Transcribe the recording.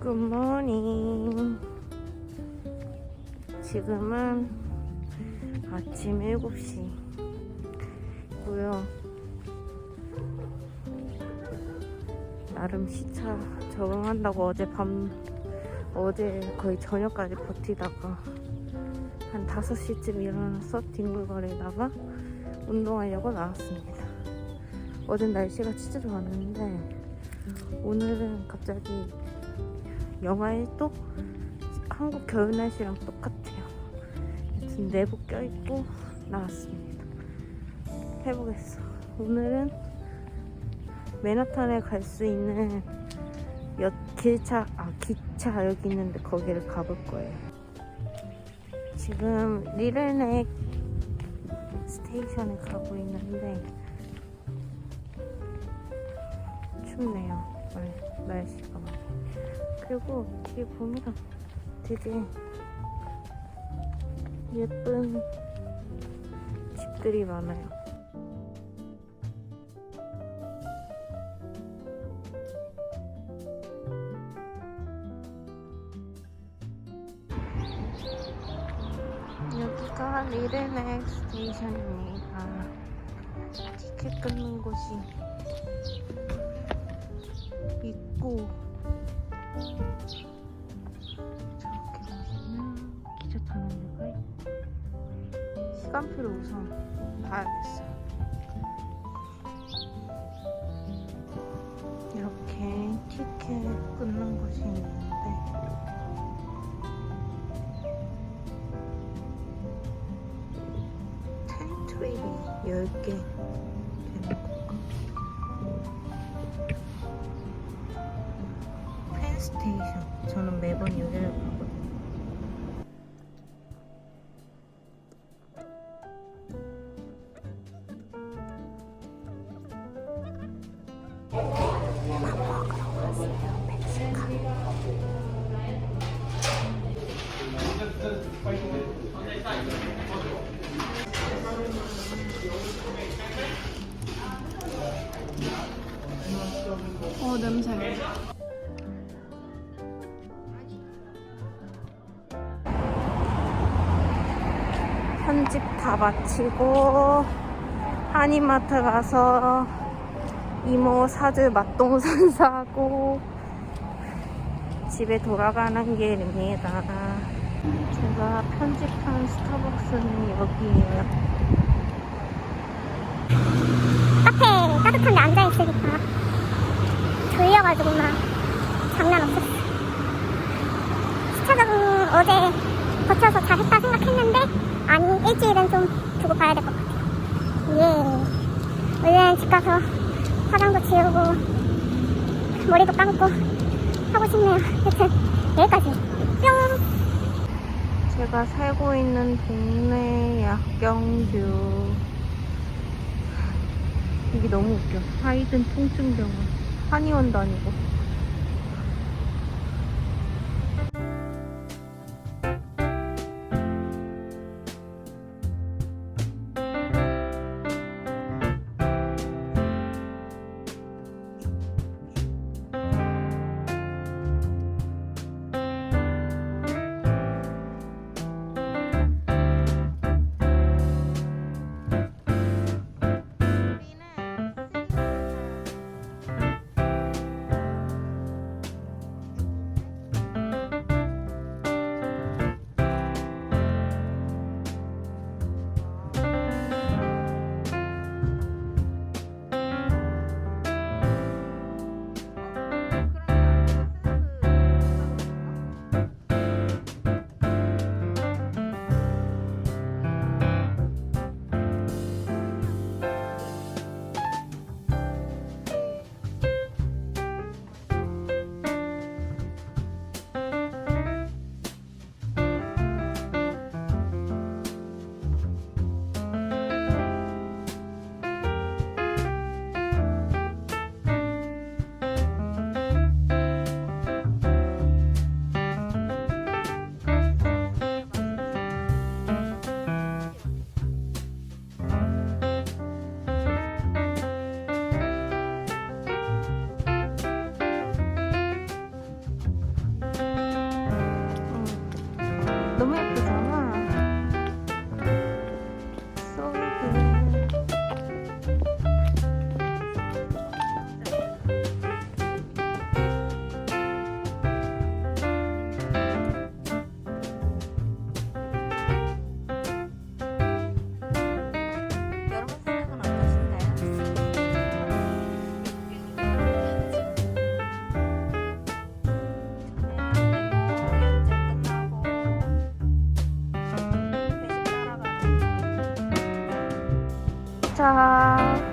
굿모닝. 지금은 아침 7시. 고요. 나름 시차 적응한다고 어제 밤, 어제 거의 저녁까지 버티다가 한 5시쯤 일어나서 뒹굴거리다가 운동하려고 나왔습니다. 어젠 날씨가 진짜 좋았는데 오늘은 갑자기 영하에 또 한국 겨울 날씨랑 똑같아요. 여튼 내복 껴입고 나왔습니다. 해보겠어. 오늘은 맨하탄에 갈 수 있는 여, 길차, 아, 기차 여기 있는데 거기를 가볼 거예요. 지금 리틀넥 스테이션에 가고 있는데 춥네요. 날, 날씨가. 그리고 뒤에 보면 되게 예쁜 집들이 많아요. 여기가 리틀넥 스테이션입니다. 티켓 끊는 곳이 있고. 저렇게 보시면 기차 타는 데가 시간표를 우선 봐야겠어요. 이렇게 티켓 끊는 곳이 있는데. 텐트레이 10개 어 냄새. 편집 다 마치고 한인마트 가서 이모 사줄 맛동산 사고 집에 돌아가는 길입니다. 제가 편집한 스타벅스는 여기에요. 카페 따뜻한 데 앉아있으니까 졸려가지고 막 장난 없었어. 시차 적응 어제 버텨서 잘했다 생각했는데 아니 일주일은 좀 두고 봐야 될 것 같아요. 예. 얼른 집 가서 화장도 지우고 머리도 감고 하고 싶네요. 여튼 여기까지. 뿅 제가 살고 있는 동네 약경뷰 이게 너무 웃겨. 하이든 통증병원. 한의원도 아니고 도착.